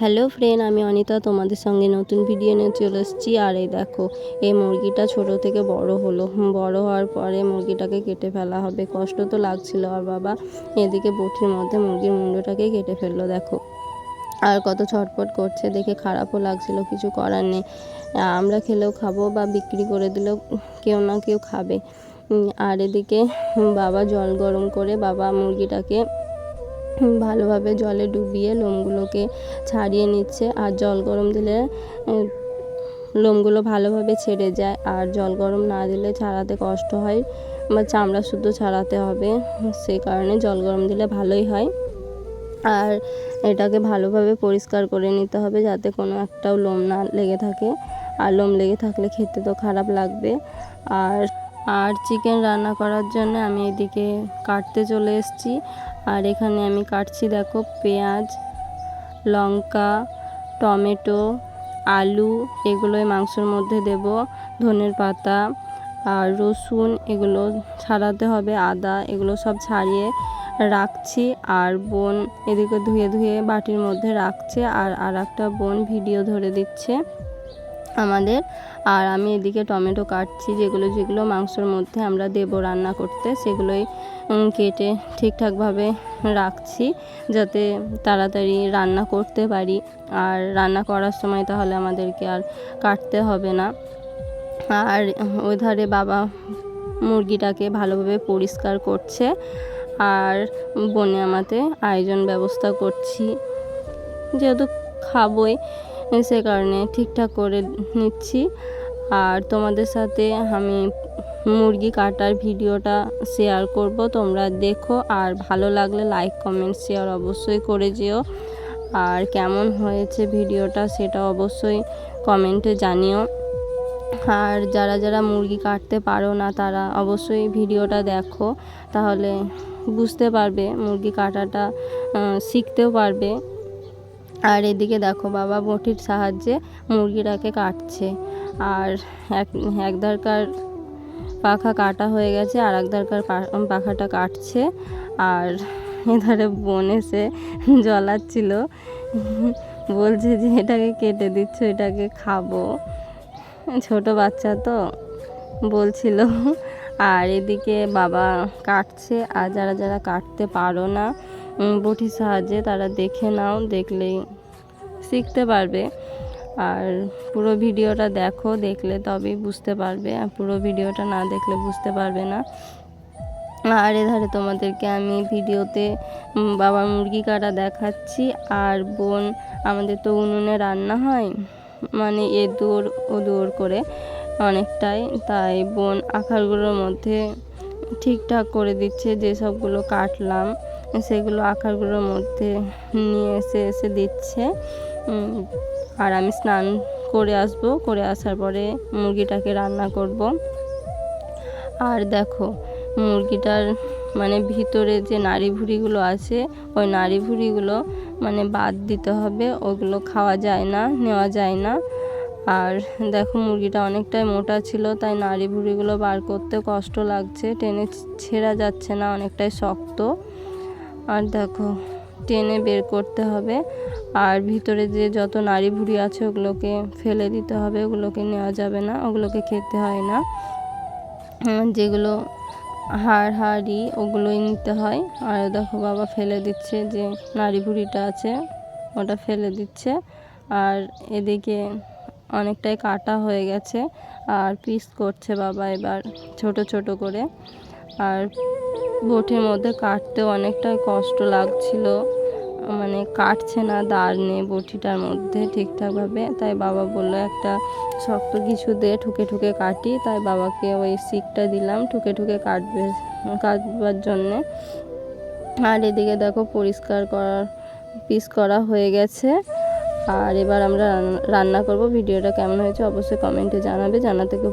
Hello friend আমি অনিতা তোমাদের সঙ্গে নতুন ভিডিও নিয়ে চলে এসেছি। আর এই দেখো, এই মুরগিটা ছোট থেকে বড় হলো। বড় হওয়ার পরে মুরগিটাকে কেটে ফেলা হবে। কষ্ট তো লাগছিল, আর বাবা এদিকে বটির মধ্যে মুরগির মুন্ডটাকে কেটে ফেলল, দেখো। আর কত ছটপট করছে, দেখে খারাপও লাগছিল, কিছু করার নেই। আমরা খেলেও খাব বা বিক্রি করে দিলেও কেউ না কেউ খাবে। আর এদিকে বাবা জল গরম করে বাবা মুরগিটাকে ভালোভাবে জলে ডুবিয়ে লোমগুলোকে ছাড়িয়ে নিচ্ছে আর জল গরম দিলে লোমগুলো ভালোভাবে ছেড়ে যায় আর জল গরম না দিলে ছাড়াতে কষ্ট হয় বা চামড়া শুদ্ধ ছাড়াতে হবে। সেই কারণে জল গরম দিলে ভালোই হয়। আর এটাকে ভালোভাবে পরিষ্কার করে নিতে হবে যাতে কোনো একটাও লোম না লেগে থাকে। আর লোম লেগে থাকলে খেতে তো খারাপ লাগবে। আর আর চিকেন রান্না করার জন্য আমি এদিকে কাটতে চলে এসেছি। আর এখানে আমি কাটছি দেখো পেঁয়াজ, লঙ্কা, টমেটো, আলু, এগুলোই মাংসের মধ্যে দেব, ধনের পাতা আর রসুন, এগুলো ছাড়াতে হবে, আদা, এগুলো সব ছাড়িয়ে রাখছি। আর বোন এদিকে ধুয়ে ধুয়ে বাটির মধ্যে রাখছে আর আর একটা বোন ভিডিও ধরে দিচ্ছে। আমাদের। আর আমি এদিকে টমেটো কাটছি, যেগুলো যেগুলো মাংসর মধ্যে আমরা দেবো রান্না করতে, সেগুলোই কেটে ঠিকঠাকভাবে রাখছি যাতে তাড়াতাড়ি রান্না করতে পারি। আর রান্না করার সময় তাহলে আমাদেরকে আর কাটতে হবে না। আর ওই ধারে বাবা মুরগিটাকে ভালোভাবে পরিষ্কার করছে। আর বনে আমাতে আয়োজন ব্যবস্থা করছি। যেহেতু খাবই সে কারণে ঠিকঠাক করে নিচ্ছি। আর তোমাদের সাথে আমি মুরগি কাটার ভিডিওটা শেয়ার করব। তোমরা দেখো। আর ভালো লাগলে লাইক কমেন্ট শেয়ার অবশ্যই করে যেও। আর কেমন হয়েছে ভিডিওটা সেটা অবশ্যই কমেন্টে জানিও। আর যারা যারা মুরগি কাটতে পারো না, তারা অবশ্যই ভিডিওটা দেখো। তাহলে বুঝতে পারবে মুরগি কাটাটা শিখতেও পারবে। আর এদিকে দেখো বাবা বটির সাহায্যে মুরগিটাকে কাটছে। আর এক এক ধারকার পাখা কাটা হয়ে গেছে, আর এক ধারকার পা- পাখাটা কাটছে। আর এধারে বোন এসে জ্বলাচ্ছিল। বলছে যে, এটাকে কেটে দিচ্ছ, এটাকে খাব। ছোট বাচ্চা তো, বলছিল। আর এদিকে বাবা কাটছে, আর যারা যারা কাটতে পারো না বটির সাহায্যে তারা দেখে নাও, দেখলেই শিখতে পারবে। আর পুরো ভিডিওটা দেখো, দেখলে তবেই বুঝতে পারবে। আর পুরো ভিডিওটা না দেখলে বুঝতে পারবে না। আর এধারে তোমাদেরকে আমি ভিডিওতে বাবার মুরগি কাটা দেখাচ্ছি। আর বোন, আমাদের তো উনুনে রান্না হয় মানে এ দূর ও দূর করে অনেকটাই। তাই বোন আখারগুলোর মধ্যে ঠিকঠাক করে দিচ্ছে যেসবগুলো কাটলাম। সেগুলো আখারগুলোর মধ্যে নিয়ে এসে এসে দিচ্ছে। আর আমি স্নান করে আসব। করে আসার পরে মুরগিটাকে রান্না করব। আর দেখো, মুরগিটার মানে ভিতরে যে নাড়ি ভুঁড়িগুলো আছে, ওই নাড়ি ভুঁড়িগুলো মানে বাদ দিতে হবে। ওগুলো খাওয়া যায় না, নেওয়া যায় না। আর দেখো, মুরগিটা অনেকটাই মোটা ছিল, তাই নাড়ি ভুঁড়িগুলো বার করতে কষ্ট লাগছে। টেনে ছেঁড়া যাচ্ছে না, অনেকটাই শক্ত। আর দেখো, টেনে বের করতে হবে। আর ভিতরে যে যত নাড়ি ভুঁড়ি আছে, ওগুলোকে ফেলে দিতে হবে। ওগুলোকে নেওয়া যাবে না, ওগুলোকে খেতে হয় না। যেগুলো হাড় হাড়ি, ওগুলোই নিতে হয়। আর দেখো, বাবা ফেলে দিচ্ছে যে নাড়ি ভুঁড়িটা আছে, ওটা ফেলে দিচ্ছে। আর এদিকে অনেকটাই কাটা হয়ে গেছে, আর পিস করছে বাবা এবার, ছোট ছোট করে। আর বটির মধ্যে কাটতেও অনেকটাই কষ্ট লাগছিল। মানে কাটছে না, দাঁড় নেই বটিটার মধ্যে ঠিকঠাকভাবে। তাই বাবা বলল, একটা শক্ত কিছু দিয়ে ঠুকে ঠুকে কাটি। তাই বাবাকে ওই শিকটা দিলাম, ঠুকে ঠুকে কাটবে, কাটবার জন্যে। আর এদিকে দেখো, পরিষ্কার করার পিস করা হয়ে গেছে। আর এবার আমরা রান্না- করব। ভিডিওটা কেমন হয়েছে অবশ্যই কমেন্টে জানাবে। জানাতে ভুল